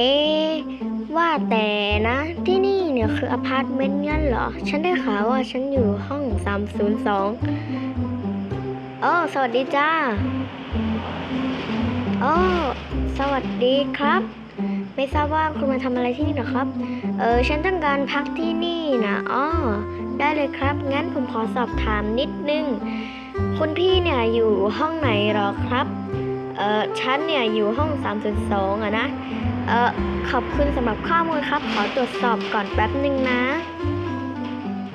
เอ๊ว่าแต่นะ ที่นี่เนี่ยคืออพาร์ตเมนต์งั้นเหรอ ฉันได้ข่าวว่าฉันอยู่ห้อง 302โอ้สวัสดีจ้าโอ้สวัสดีครับ ไม่ทราบว่าคุณมาทำอะไรที่นี่เหรอครับ เออฉันต้องการพักที่นี่นะอ๋อได้เลยครับ งั้นผมขอสอบถามนิดนึง คุณพี่เนี่ยอยู่ห้องไหนเหรอครับ เออฉันเนี่ยอยู่ห้อง 302อะนะ เออขอบคุณสำหรับข้อมูลครับ ขอตรวจสอบก่อนแป๊บหนึ่งนะ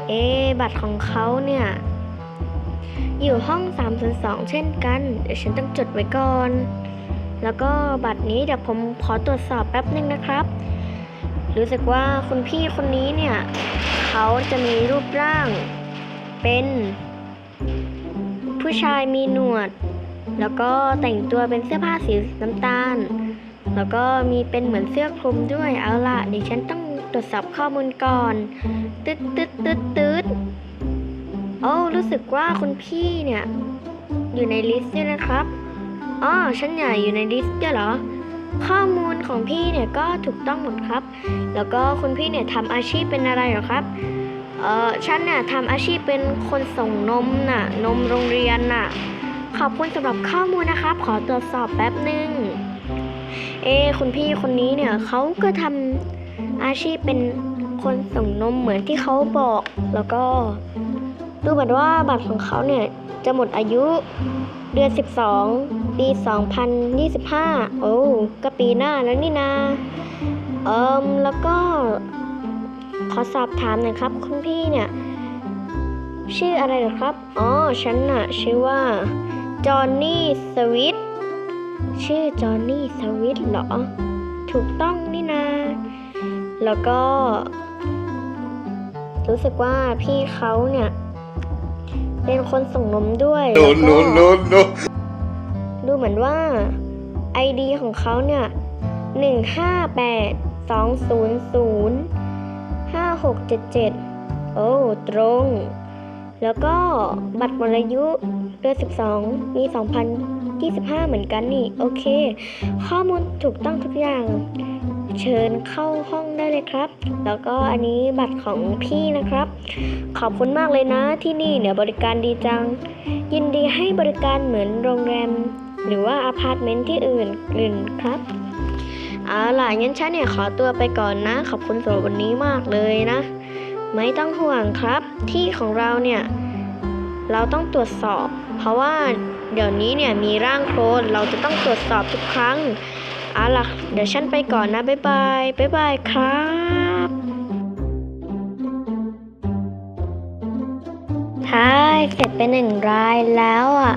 เอ บัตรของเขาเนี่ย อยู่ห้อง 302 เช่นกัน เดี๋ยวฉันต้องจดไว้ก่อน แล้วก็บัตรนี้เดี๋ยวผมขอตรวจสอบแป๊บหนึ่งนะครับ รู้สึกว่าคุณพี่คนนี้เนี่ยเขาจะมีรูปร่าง เป็น ผู้ชายมีหนวด แล้วก็แต่งตัวเป็นเสื้อผ้าสีน้ำตาล แล้วก็มีเป็นเหมือนเสื้อคลุมด้วยเอาล่ะเดี๋ยวฉันต้องตรวจสอบข้อมูลก่อนตึ๊ดตึ๊ดตึ๊ดตึ๊ดโอ้รู้สึกว่าคุณพี่เนี่ยอยู่ในลิสต์ด้วยนะครับอ๋อฉันใหญ่อยู่ในลิสต์ด้วยเหรอ ข้อมูลของพี่เนี่ยก็ถูกต้องหมดครับ แล้วก็คุณพี่เนี่ยทำอาชีพเป็นอะไรเหรอครับเออฉันเนี่ยทำอาชีพเป็นคนส่งนมน่ะนมโรงเรียนน่ะขอบคุณสำหรับข้อมูลนะครับ ขอตรวจสอบแป๊บหนึ่ง เอะคุณพี่คนนี้เนี่ยเขาก็ทำอาชีพเป็นคนส่งนมเหมือนที่เขาบอก แล้วก็ดูเหมือนว่าบัตรของเขาเนี่ยจะหมดอายุเดือน 12 ปี 2025 โอ้ ก็ปีหน้าแล้วนี่นา เอิมแล้วก็ ขอสอบถามหน่อยครับ คุณพี่เนี่ย ชื่ออะไรหรอครับ อ๋อ ฉันน่ะ ชื่อว่า จอห์นนี่ สวิต ชื่อจอห์นนี่สวิตเหรอ ถูกต้องนี่นา แล้วก็ รู้สึกว่าพี่เขาเนี่ย เป็นคนส่งนมด้วย No, แล้วก็ no, no, no. ดูเหมือนว่า ID ของเขาเนี่ยหนึ่งห้าแปดสองศูนย์ศูนย์ห้าหกเจ็ดเจ็ดโอ้ ตรง แล้วก็บัตรมดอายุเดือนสิบสองมีสองพันยี่สิบห้าเหมือนกันนี่ โอเค ข้อมูลถูกต้องทุกอย่าง เชิญเข้าห้องได้เลยครับ แล้วก็อันนี้บัตรของพี่นะครับ ขอบคุณมากเลยนะที่นี่เนี่ยบริการดีจัง ยินดีให้บริการเหมือนโรงแรม หรือว่าอพาร์ตเมนต์ที่อื่นอื่นครับเอาล่ะงั้นฉันเนี่ยขอตัวไปก่อนนะ ขอบคุณสำหรับวันนี้มากเลยนะ ไม่ต้องห่วงครับ ที่ของเราเนี่ย เราต้องตรวจสอบ เพราะว่าเดี๋ยวนี้เนี่ยมีร่างโคลนเราจะต้องตรวจสอบทุกครั้งเอาล่ะเดี๋ยวฉันไปก่อนนะ บ๊ายบาย บ๊ายบายครับใช่เสร็จไปหนึ่งรายแล้วอะ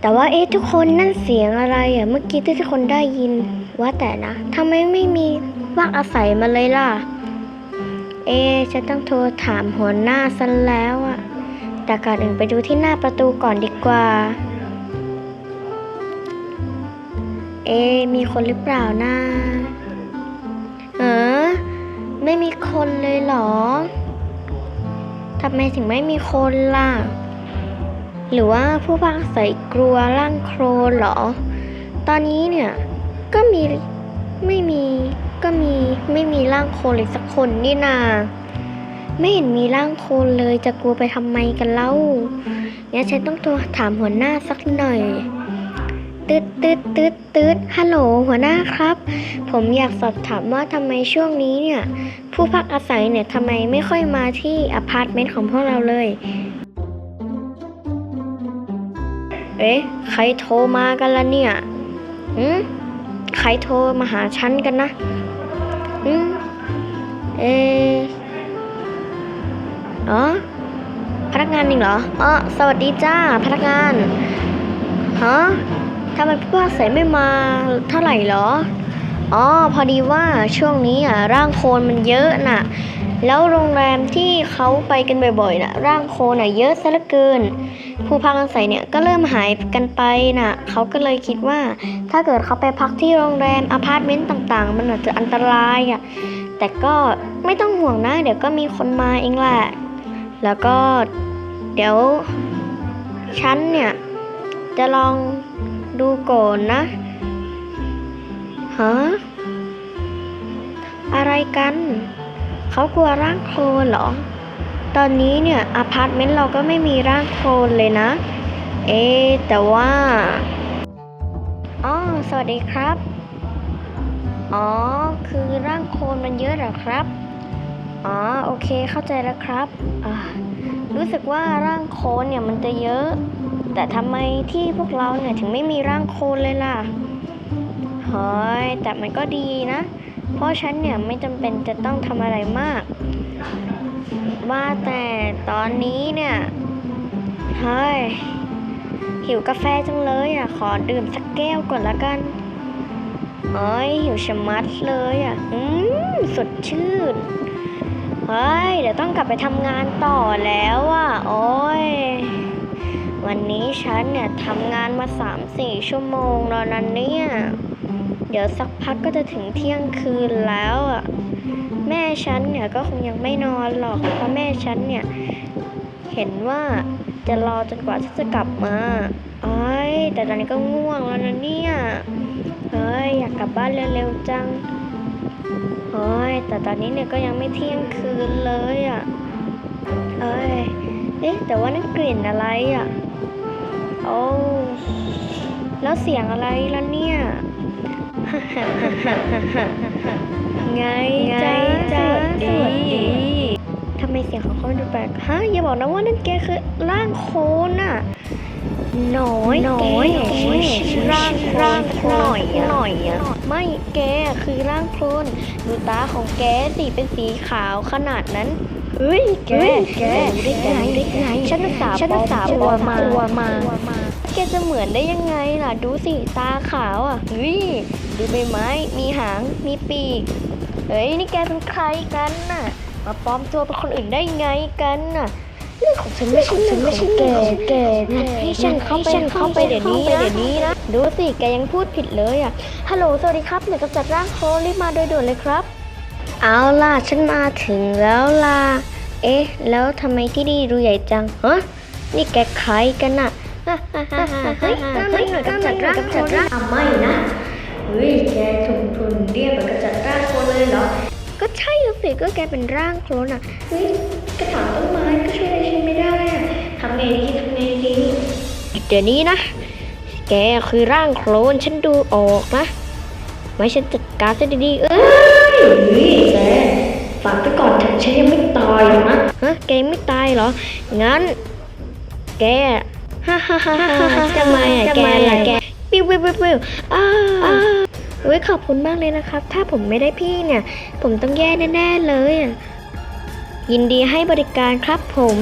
แต่ว่าเอ๊ะทุกคนนั่นเสียงอะไรอะ เมื่อกี้ที่ทุกคนได้ยินว่าแต่นะทำไมไม่มีว่างอาศัยมาเลยล่ะ เอ๊ฉันต้องโทรถามหัวหน้าซะแล้วอะแต่ก่อนอื่นไปดูที่หน้าประตูก่อนดีกว่า เอ๊มีคนหรือเปล่านะเออไม่มีคนเลยเหรอทำไมถึงไม่มีคนล่ะ หรือว่าผู้พักอาศัยกลัวร่างโครนเหรอ ตอนนี้เนี่ย ก็มีไม่มี ก็มีไม่มีร่างโคลนเลยสักคนนี่นา ไม่เห็นมีร่างโคลนเลยจะกลัวไปทำไมกันเล่างั้นฉันต้องโทรถามหัวหน้าสักหน่อยตืดตืดตืดตืดฮัลโหลหัวหน้าครับ ผมอยากสอบถามว่าทำไมช่วงนี้เนี่ย ผู้พักอาศัยเนี่ยทำไมไม่ค่อยมาที่อพาร์ตเมนต์ของพวกเราเลย เอ๊ะ ใครโทรมากันละเนี่ย อืม ใครโทรมาหาฉันกันนะอืมเอะอ๋อพนักงานจริงเหรออ๋อสวัสดีจ้า พนักงานฮะทำไมผู้อาศัยไม่มาเท่าไหร่เหรอ อ๋อ พอดีว่าช่วงนี้อะร่างโคลนมันเยอะน่ะ แล้วโรงแรมที่เขาไปกันบ่อยๆน่ะร่างโคลน่ะเยอะซะเหลือเกิน ผู้พักอาศัยเนี่ยก็เริ่มหายกันไปน่ะเขาก็เลยคิดว่า ถ้าเกิดเขาไปพักที่โรงแรมอพาร์ตเมนต์ต่างๆ มันอาจจะอันตรายอะแต่ก็ไม่ต้องห่วงนะ เดี๋ยวก็มีคนมาเองแหละ แล้วก็เดี๋ยวฉันเนี่ย จะลองดูก่อนนะฮะอะไรกัน เขากลัวร่างโคลนเหรอ ตอนนี้เนี่ยอพาร์ตเมนต์เราก็ไม่มีร่างโคลนเลยนะ เอ๊แต่ว่าอ๋อสวัสดีครับ อ๋อ คือร่างโคลนมันเยอะเหรอครับ อ๋อ โอเค เข้าใจแล้วครับอ่ารู้สึกว่าร่างโคลนเนี่ยมันจะเยอะ แต่ทำไมที่พวกเราเนี่ยถึงไม่มีร่างโคลนเลยล่ะ เฮ้ย แต่มันก็ดีนะ เพราะฉันเนี่ยไม่จำเป็นจะต้องทำอะไรมาก ว่าแต่ตอนนี้เนี่ยเฮ้ยหิวกาแฟจังเลยอะ ขอดื่มสักแก้วก่อนละกันเฮ้ยหิวชะมัดเลยอะ อืมสดชื่น เฮ้ย เดี๋ยวต้องกลับไปทำงานต่อแล้วอะ โอ้ย วันนี้ฉันเนี่ยทำงานมา3-4ชั่วโมงแล้วนั้นเนี่ย เดี๋ยวสักพักก็จะถึงเที่ยงคืนแล้วอะแม่ฉันเนี่ยก็คงยังไม่นอนหรอกเพราะแม่ฉันเนี่ยเห็นว่าจะรอจนกว่าฉันจะกลับมาเอ้ยแต่ตอนนี้ก็ง่วงแล้วนะเนี่ยเฮ้ยอยากกลับบ้านเร็วๆจังเฮ้ยแต่ตอนนี้เนี่ยก็ยังไม่เที่ยงคืนเลยอะเอ้ยเอ๊ะแต่ว่านั่นกลิ่นอะไรอะโอ้แล้วเสียงอะไรล่ะเนี่ย ไงจ้าสวัสดีทำไมเสียงของเขาดูแปลกฮะอย่าบอกนะว่านั่นแกคือร่างโคลนอะน้อยน้อยร่างร่างหน่อยหน่อยอะไม่แกคือร่างโคลนดูตาของแกสิเป็นสีขาวขนาดนั้นเฮ้ยแกแกได้ไงได้ไงฉันสาฉันสาบัวมาบัวมา แกจะเหมือนได้ยังไงล่ะ ดูสิตาขาวอะเฮ้ยดูใบไม้ มีหาง มีปีก เฮ้ย นี่แกเป็นใครกันน่ะ มาปลอมตัวเป็นคนอื่นได้ไงกันน่ะเรื่องของฉันไม่ใช่ฉันไม่ใช่แกแกให้ฉันเข้าไปเข้าไปเดี๋ยวนี้นะเดี๋ยวนี้นะ ดูสิแกยังพูดผิดเลยอะ ฮัลโหล สวัสดีครับเดี๋ยวกำจัดร่างโคลนรีบมาโดยด่วนเลยครับ เอาล่ะ ฉันมาถึงแล้วล่ะ เอ๊ะ แล้วทำไมที่นี่ดูใหญ่จังฮะนี่แกใครกันน่ะ เฮ้ยนั่นมันหน่วยกำจัดร่างโคลนอะไม่นะเฮ้ยแกทุนทุนเรียกแบบกำจัดร่างโคลนเลยเหรอ ก็ใช่สิก็แกเป็นร่างโคลนอะเฮ้ยกระถางต้นไม้ก็ช่วยอะไรฉันไม่ได้อะทำไงดีทำไงดีเดี๋ยวนี้นะ แกคือร่างโคลนฉันดูออกนะไว้ฉันจัดการซะดีๆเอ้ยเฮ้ยแกฝากไปก่อนเถอะฉันยังไม่ตายหรอกนะฮะแกยังไม่ตายเหรองั้น แก ฮ่าฮ่าฮ่าฮ่าจะมาอะแกล่ะแกปิ้วปิ้วปิ้วปิ้วอ้าวเว้ยขอบคุณมากเลยนะครับ ถ้าผมไม่ได้พี่เนี่ย ผมต้องแย่แน่ ๆ เลยอะยินดีให้บริการครับผม